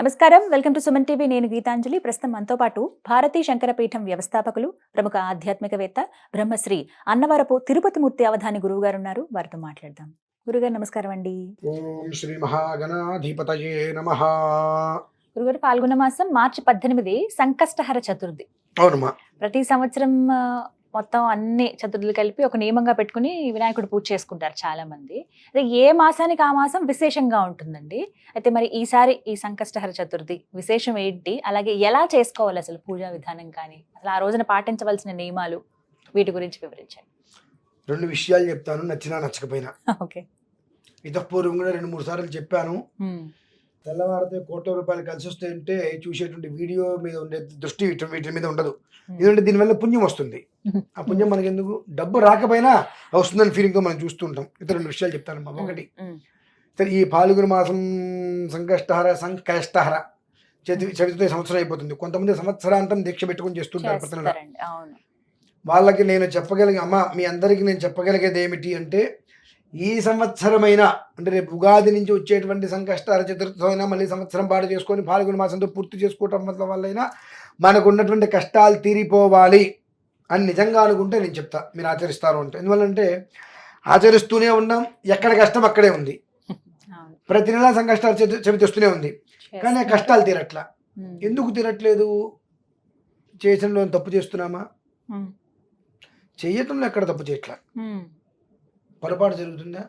నమస్కారం. Welcome to Suman TV. నేను గీతాంజలి. ప్రస్తుతం మనతో పాటు భారతీ శంకరపీఠం వ్యవస్థాపకులు ప్రముఖ ఆధ్యాత్మికవేత్త బ్రహ్మశ్రీ అన్నవరపు తిరుపతి మూర్తి అవధాని గురువు గారు ఉన్నారు వారితో మాట్లాడదాం. గురుగారు నమస్కారం అండి. ఓం శ్రీ మహాగణాధిపతయే నమ. గురుగారు పాల్గొన్న మాసం మార్చి పద్దెనిమిది సంకష్టహర చతుర్థి. అవునమ్మా. ప్రతి సంవత్సరం మొత్తం అన్ని చతుర్థులు కలిపి ఒక నియమంగా పెట్టుకుని వినాయకుడు పూజ చేసుకుంటారు చాలా మంది అదే ఏ మాసానికి ఆ మాసం విశేషంగా ఉంటుందండి? అయితే మరి ఈసారి ఈ సంకష్టహర చతుర్థి విశేషం ఏంటి? అలాగే ఎలా చేసుకోవాలి అసలు పూజా విధానం కానీ? అసలు ఆ రోజున పాటించవలసిన నియమాలు? వీటి గురించి వివరించండి. రెండు విషయాలు చెప్తాను నచ్చినా నచ్చకపోయినా. ఓకే. ఇతపూర్వం కూడా రెండు మూడు సార్లు చెప్పాను. తెల్లవారితే కోట్ల రూపాయలు కలిసి వస్తే అంటే చూసేటువంటి వీడియో మీద ఉండే దృష్టి వీటి మీద ఉండదు. ఎందుకంటే దీనివల్ల పుణ్యం వస్తుంది. ఆ పుణ్యం మనకి ఎందుకు? డబ్బు రాకపోయినా వస్తుందని ఫీలింగ్తో మనం చూస్తుంటాం ఇతర రెండు విషయాలు చెప్తానమ్మా ఒకటి సరే ఈ పాల్గొన మాసం సంకష్టహర సంకష్టహర చదివి చదివితే సంవత్సరం అయిపోతుంది. కొంతమంది సంవత్సరాంతం దీక్ష పెట్టుకొని చేస్తుంటారు ప్రతి వాళ్ళకి నేను చెప్పగలిగే అమ్మ మీ అందరికీ నేను చెప్పగలిగేది ఏమిటి అంటే ఈ సంవత్సరమైన అంటే రేపు ఉగాది నుంచి వచ్చేటువంటి సంకష్టాల చతుర్థి అయినా మళ్ళీ సంవత్సరం పాటు చేసుకొని పాల్గొన మాసంతో పూర్తి చేసుకోవటం వల్ల వల్లైనా మనకు ఉన్నటువంటి కష్టాలు తీరిపోవాలి అని నిజంగా అనుకుంటే నేను చెప్తా. మీరు ఆచరిస్తారు అంటే. ఎందువల్లంటే ఆచరిస్తూనే ఉన్నాం ఎక్కడ కష్టం అక్కడే ఉంది. ప్రతి నెల సంకష్టాలు చెబి- చెబితేస్తూనే ఉంది. కానీ కష్టాలు తీరట్లా. ఎందుకు తీరట్లేదు? చేసడంలో తప్పు చేస్తున్నామా. చెయ్యటంలో ఎక్కడ తప్పు చేయట్లా. పొరపాటు జరుగుతుందా?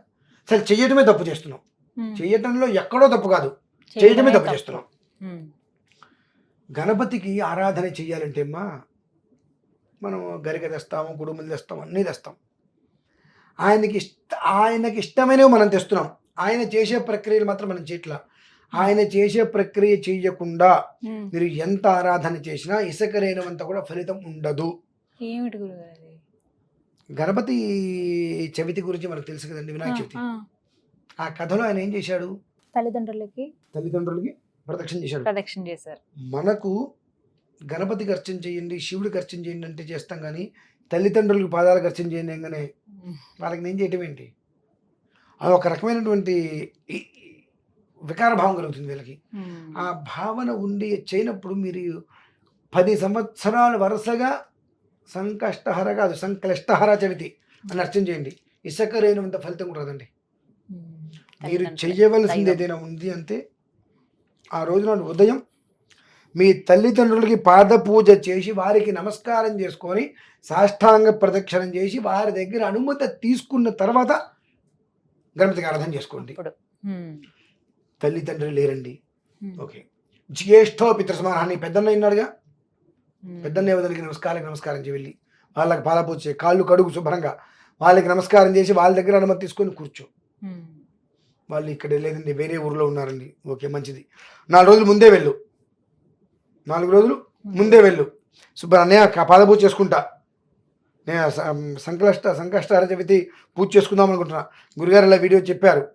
సరే చెయ్యటమే తప్పు చేస్తున్నాం. ఉమ్. చెయ్యటంలో ఎక్కడో తప్పు కాదు. చేయటమే తప్పు చేస్తున్నాం. గణపతికి ఆరాధన చెయ్యాలంటే అమ్మా మనం గరిక తెస్తాము కుడుములు తెస్తాం అన్నీ తెస్తాం. ఆయనకి ఇష్ట ఆయనకి ఇష్టమైనవి మనం తెస్తున్నాం. ఆయన చేసే ప్రక్రియలు మాత్రం మనం చేయట్లా ఆయన చేసే ప్రక్రియ చేయకుండా. మీరు ఎంత ఆరాధన చేసినా ఇసుకరైనంత కూడా ఫలితం ఉండదు. ఏమిటి? గణపతి చవితి గురించి మనకు తెలుసు కదండి వినాయక చవితి. ఆ, కథలో ఆయన ఏం చేశాడు? తల్లిదండ్రులకి. తల్లిదండ్రులకి ప్రదక్షిణ చేశాడు. ప్రదక్షిణ చేశారు. మనకు గణపతికి అర్చన చేయండి శివుడికి అర్చన చేయండి అంటే చేస్తాం కానీ తల్లిదండ్రులకు పాదాలకు అర్చన చేయండి అనగానే వాళ్ళకి నేను చేయటం ఏంటి? అది ఒక రకమైనటువంటి వికార భావం కలుగుతుంది వీళ్ళకి. ఆ భావన ఉండి చేయనప్పుడు మీరు పది సంవత్సరాలు వరుసగా సంకష్టహర కాదు సంక్లిష్టహర చవితి అని అర్చన చేయండి ఇసుక రేణువంత ఫలితం కూడా రాదండి ఉమ్. మీరు దైవం. ఏదైనా ఉంది అంటే ఆ రోజున ఉదయం మీ తల్లిదండ్రులకి పాద పూజ చేసి వారికి నమస్కారం చేసుకొని సాష్టాంగ ప్రదక్షిణం చేసి వారి దగ్గర అనుమతి తీసుకున్న తర్వాత గణపతికి ఆరాధన చేసుకోండి. తల్లిదండ్రులు లేరండి. ఓకే జ్యేష్ఠో పితృసమానాన్ని పెద్దన్న ఉన్నాడుగా ఉమ్. పెద్దన్న వదిలికి నమస్కారం నమస్కారం చేయి వెళ్ళి. వాళ్ళకి పాద పూజ చేయి. కాళ్ళు కడుగు శుభ్రంగా. వాళ్ళకి నమస్కారం చేసి వాళ్ళ దగ్గర అనుమతి తీసుకొని కూర్చో. వాళ్ళు ఇక్కడ లేదండి వేరే ఊర్లో ఉన్నారండి. ఓకే మంచిది. నాలుగు రోజులు ముందే వెళ్ళు. నాలుగు రోజులు ముందే వెళ్ళు. శుభ్ర అన్నయ్య క- పాదపూజ చేసుకుంటా. నేను సం- సంకష్ట సంకష్టార చవితి పూజ చేసుకుందాం అనుకుంటున్నా. గురుగారు ఇలా వీడియో చెప్పారు.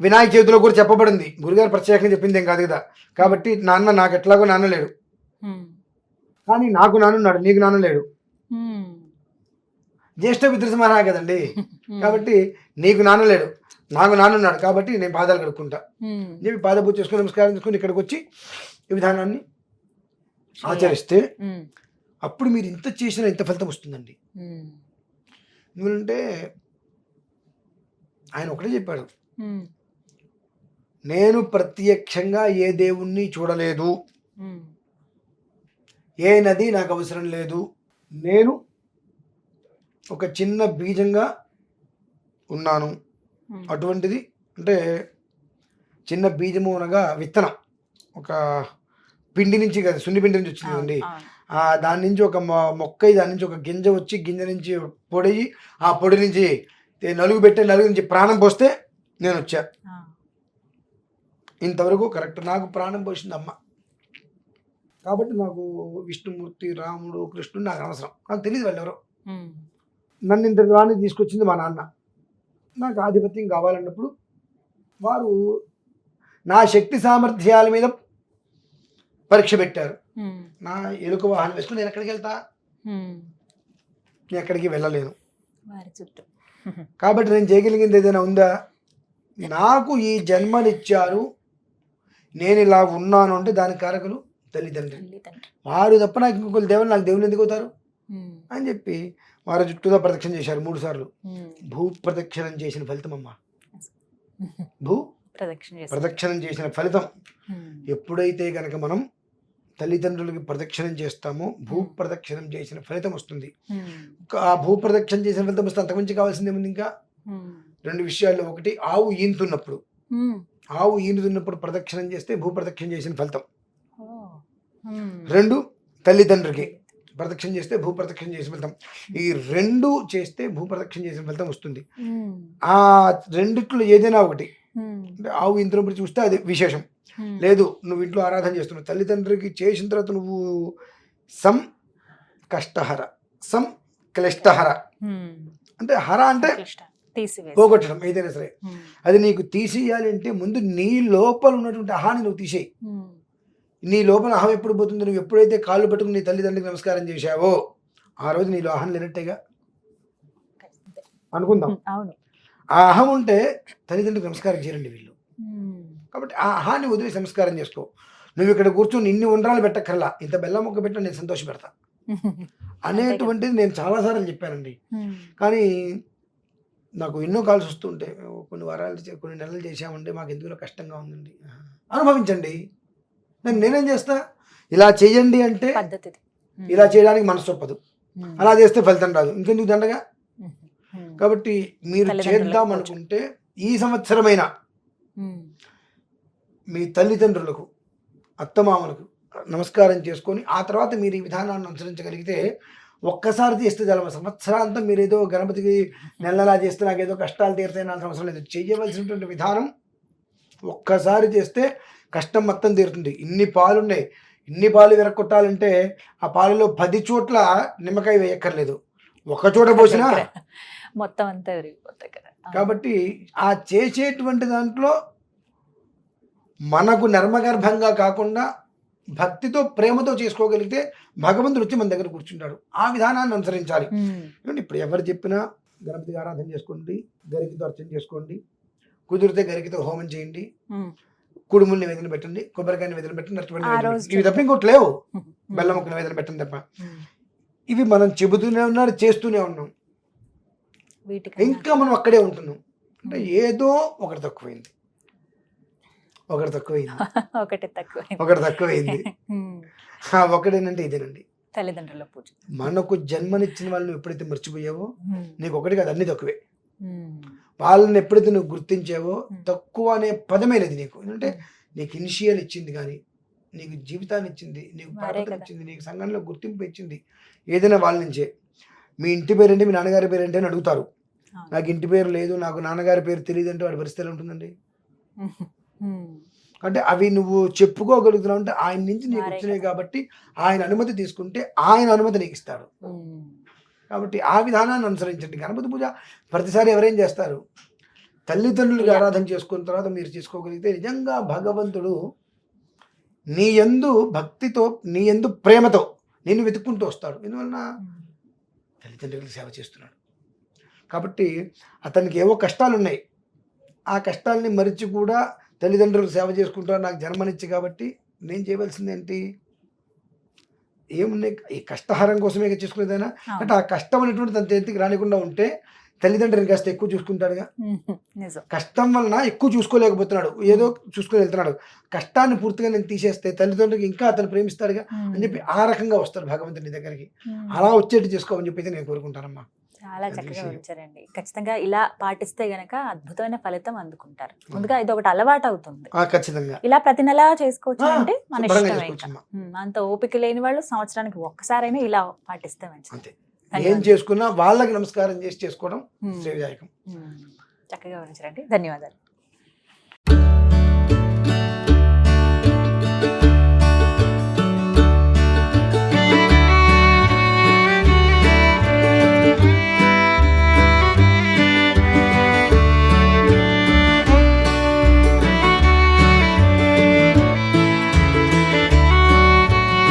వినాయక చవితిలో కూడా చెప్పబడింది. గురుగారు ప్రత్యేకంగా చెప్పింది ఏం కాదు కదా. కాబట్టి నాన్న నాకు ఎట్లాగో నాన్న లేడు. కానీ నాకు నాన్నున్నాడు నీకు నాన్న లేడు. జ్యేష్ఠ పితృసమానా కదండి. కాబట్టి నీకు నాన్న లేడు నాకు నాన్నున్నాడు కాబట్టి నేను పాదాలు కడుక్కుంటా ఉమ్. చెప్పి పాదపూజ చేసుకుని నమస్కారం చేసుకుని ఇక్కడికి వచ్చి ఈ విధానాన్ని ఆచరిస్తే. అప్పుడు మీరు ఇంత చేసినా ఇంత ఫలితం వస్తుందండి. ఎందుకంటే ఆయన ఒకటే చెప్పాడు. నేను ప్రత్యక్షంగా ఏ దేవుణ్ణి చూడలేదు. ఏ నది నాకు అవసరం లేదు. నేను ఒక చిన్న బీజంగా ఉన్నాను. అటువంటిది అంటే చిన్న బీజము అనగా విత్తనం. ఒక పిండి నుంచి కదా సున్ని పిండి నుంచి వచ్చింది కదండి. అవును. ఆ దాని నుంచి ఒక మొక్క దాని నుంచి ఒక గింజ వచ్చి గింజ నుంచి పొడి ఆ పొడి నుంచి నలుగు పెట్టే నలుగు నుంచి ప్రాణం పోస్తే నేను వచ్చా. ఇంతవరకు కరెక్ట్. నాకు ప్రాణం పోసింది అమ్మ కాబట్టి నాకు విష్ణుమూర్తి రాముడు కృష్ణుడు నాకు అనవసరం. నాకు తెలియదు వాళ్ళు ఎవరో. నన్ను ఇంత దాన్ని తీసుకొచ్చింది మా నాన్న. నాకు ఆధిపత్యం కావాలన్నప్పుడు వారు నా శక్తి సామర్థ్యాల మీద పరీక్ష పెట్టారు. నా ఎలుక వాహనం వేసుకుని నేను ఎక్కడికి వెళ్తా. నేను ఎక్కడికి వెళ్ళలేను. కాబట్టి నేను చేయగలిగింది ఏదైనా ఉందా? నాకు ఈ జన్మనిచ్చారు. నేను ఇలా ఉన్నాను అంటే దానికి కారకులు తల్లిదండ్రి. వారు తప్ప నాకు ఇంకొకరు దేవుడు నాకు దేవుళ్ళు ఎందుకు అవుతారు? అని చెప్పి వారు చుట్టూదా ప్రదక్షిణ చేశారు మూడు సార్లు. భూ ప్రదక్షిణం చేసిన ఫలితం అమ్మ. భూ ప్రదక్షిణ చేసిన ఫలితం. ఎప్పుడైతే కనుక మనం తల్లిదండ్రులకి ప్రదక్షిణం చేస్తామో భూ. ప్రదక్షిణం చేసిన ఫలితం వస్తుంది. ఆ భూ ప్రదక్షిణం చేసిన ఫలితం వస్తే అంతకుమించి కావాల్సింది ఏముంది ఇంకా? రెండు విషయాల్లో ఒకటి ఆవు ఈనుతున్నప్పుడు. ఆవు ఈనుతున్నప్పుడు ప్రదక్షిణం చేస్తే భూ ప్రదక్షిణం చేసిన ఫలితం. రెండు తల్లిదండ్రులకి. ప్రదక్షిణ చేస్తే భూ ప్రదక్షిణ చేసిన ఫలితం ఈ రెండు చేస్తే భూ ప్రదక్షిణ చేసిన ఫలితం వస్తుంది. ఆ రెండిట్లో ఏదైనా ఒకటి. అంటే ఆవు ఇంద్రపురి చూస్తే అది విశేషం. లేదు నువ్వు ఇంట్లో ఆరాధన చేస్తున్నావు. తల్లిదండ్రులకి చేసిన తర్వాత నువ్వు సం కష్టహర సం క్లిష్టహర. అంటే హర అంటే పోగొట్టడం ఏదైనా సరే. అది నీకు తీసేయాలి అంటే ముందు నీ లోపల ఉన్నటువంటి అహాన్ని నువ్వు తీసేయి. నీ లోపల అహం ఎప్పుడు పోతుంది నువ్వు ఎప్పుడైతే కాళ్ళు పట్టుకుని నీ తల్లిదండ్రులకు నమస్కారం చేశావో ఆ రోజు నీలో అహం లేనట్టేగా? అనుకుందాం. అవును. ఆ అహం ఉంటే తల్లిదండ్రులకు నమస్కారం చేయండి వీళ్ళు. కాబట్టి ఆ అహాన్ని వదిలి సంస్కారం చేసుకో. నువ్వు ఇక్కడ కూర్చొని ఇన్ని ఉండ్రాలు పెట్టక్కర్లా. ఇంత బెల్లం ముక్క పెట్టినా నేను సంతోష పెడతా అనేటువంటిది నేను చాలాసార్లు చెప్పానండి. కానీ నాకు ఎన్నో కాల్స్ వస్తుంటే కొన్ని వారాలు కొన్ని నెలలు చేశామంటే మాకు ఎందులో కష్టంగా ఉందండి. అనుభవించండి. నేను నేనేం చేస్తా? ఇలా చేయండి అంటే ఇలా చేయడానికి మనసు ఒప్పదు. అలా చేస్తే ఫలితం రాదు. ఇంకెందుకు దండగా? కాబట్టి మీరు చేద్దాం అనుకుంటే ఈ సంవత్సరమైన మీ తల్లిదండ్రులకు అత్తమామలకు నమస్కారం చేసుకొని ఆ తర్వాత మీరు ఈ విధానాన్ని అనుసరించగలిగితే ఒక్కసారి చేస్తే చాలా. సంవత్సరాంతం మీరు ఏదో గణపతికి నెల నెలా చేస్తే నాకు ఏదో కష్టాలు తీరుతాయి అవసరం లేదు. చేయవలసినటువంటి విధానం ఒక్కసారి చేస్తే కష్టం మొత్తం తీరుతుంది. ఇన్ని పాలు ఉన్నాయి ఇన్ని పాలు విరక్కొట్టాలంటే ఆ పాలలో పది చోట్ల నిమ్మకాయ వేయక్కర్లేదు. ఒక చోట పోసినా. మొత్తం అంతా విరిగిపోతాయి కదా. కాబట్టి ఆ చేసేటువంటి దాంట్లో మనకు నర్మగర్భంగా కాకుండా భక్తితో ప్రేమతో చేసుకోగలిగితే భగవంతుడు వచ్చి మన దగ్గర కూర్చుంటాడు. ఆ విధానాన్ని అనుసరించాలి. ఇప్పుడు ఎవరు చెప్పినా గణపతికి ఆరాధన చేసుకోండి గరికితో అర్చన చేసుకోండి కుదిరితే గరికితో హోమం చేయండి. ఉమ్, కుడుములు నివేదన పెట్టండి కొబ్బరికాయ నివేదన పెట్టండి. పెట్టండి. ఇవి తప్ప ఇంకోటి లేవు. బెల్లం ఒక నివేదన పెట్టండి తప్ప. ఇవి మనం చెబుతూనే ఉన్నారు చేస్తూనే ఉన్నాం. ఇంకా మనం అక్కడే ఉంటున్నాం. అంటే ఏదో ఒకటి తక్కువైంది. ఒకటి తక్కువైంది. ఒకటి తక్కువ ఒకటి తక్కువైంది. ఒకటేనంటే ఇదేనండి. తల్లిదండ్రుల పూజ. మనకు జన్మనిచ్చిన వాళ్ళని ఎప్పుడైతే మర్చిపోయావో నీకు ఒకటి కాదు అన్ని తక్కువే. వాళ్ళని ఎప్పుడైతే నువ్వు గుర్తించావో. తక్కువ అనే పదమే లేదు నీకు ఎందుకంటే నీకు ఇనిషియల్ ఇచ్చింది కానీ నీకు జీవితాన్ని ఇచ్చింది నీకు కదా. ఇచ్చింది నీకు సంఘంలో గుర్తింపు ఇచ్చింది ఏదైనా వాళ్ళ నుంచే మీ ఇంటి పేరేంటి మీ నాన్నగారి పేరేంటి అని అడుగుతారు. నాకు ఇంటి పేరు లేదు నాకు నాన్నగారి పేరు తెలియదు అంటే వాడి పరిస్థితి ఉంటుందండి అంటే అవి నువ్వు చెప్పుకోగలుగుతున్నావు అంటే ఆయన నుంచి నీకు వచ్చినాయి. కాబట్టి ఆయన అనుమతి తీసుకుంటే ఆయన అనుమతి నీకు ఇస్తాడు కాబట్టి ఆ విధానాన్ని అనుసరించండి. గణపతి పూజ ప్రతిసారి ఎవరేం చేస్తారు? తల్లిదండ్రులకి Yeah. ఆరాధన చేసుకున్న తర్వాత మీరు చేసుకోగలిగితే నిజంగా భగవంతుడు నీ యందు భక్తితో నీ యందు ప్రేమతో నిన్ను వెతుక్కుంటూ వస్తాడు. ఎందువలన? తల్లిదండ్రులకు సేవ చేస్తున్నాడు. కాబట్టి అతనికి ఏవో కష్టాలు ఉన్నాయి ఆ కష్టాలని మరిచి కూడా తల్లిదండ్రులకు సేవ చేసుకుంటాడు. నాకు జన్మనిచ్చి కాబట్టి నేను చేయవలసింది ఏంటి ఏమున్నాయి? ఈ కష్టహారం కోసమే చేసుకునేదైనా? అంటే. ఆ కష్టం అనేటువంటి తన చేతికి రానికుండా ఉంటే తల్లిదండ్రులు కాస్త ఎక్కువ చూసుకుంటాడుగా. కష్టం వలన ఎక్కువ చూసుకోలేకపోతున్నాడు. ఏదో చూసుకొని వెళ్తున్నాడు. కష్టాన్ని పూర్తిగా నేను తీసేస్తే తల్లిదండ్రులకు ఇంకా అతను ప్రేమిస్తాడుగా అని చెప్పి ఆ రకంగా వస్తాడు భగవంతుని దగ్గరికి. అలా వచ్చేట్టు చేసుకోమని చెప్పి అయితే నేను కోరుకుంటానమ్మా. చాలా చక్కగా. వివరించారండి ఖచ్చితంగా ఇలా పాటిస్తే గనక అద్భుతమైన ఫలితం అందుకుంటారు. ముందుగా ఇది ఒకటి అలవాటు అవుతుంది ఖచ్చితంగా. ఇలా ప్రతి నెల చేసుకోవచ్చు అంటే మన ఉమ్, అంత ఓపిక లేని వాళ్ళు సంవత్సరానికి ఒక్కసారైనా ఇలా పాటిస్తే మంచిది. ఏం. చేసుకున్నా వాళ్ళకి నమస్కారం చేసి చేసుకోవడం శ్రేయదాయకం. చక్కగా వివరించారండి ధన్యవాదాలు.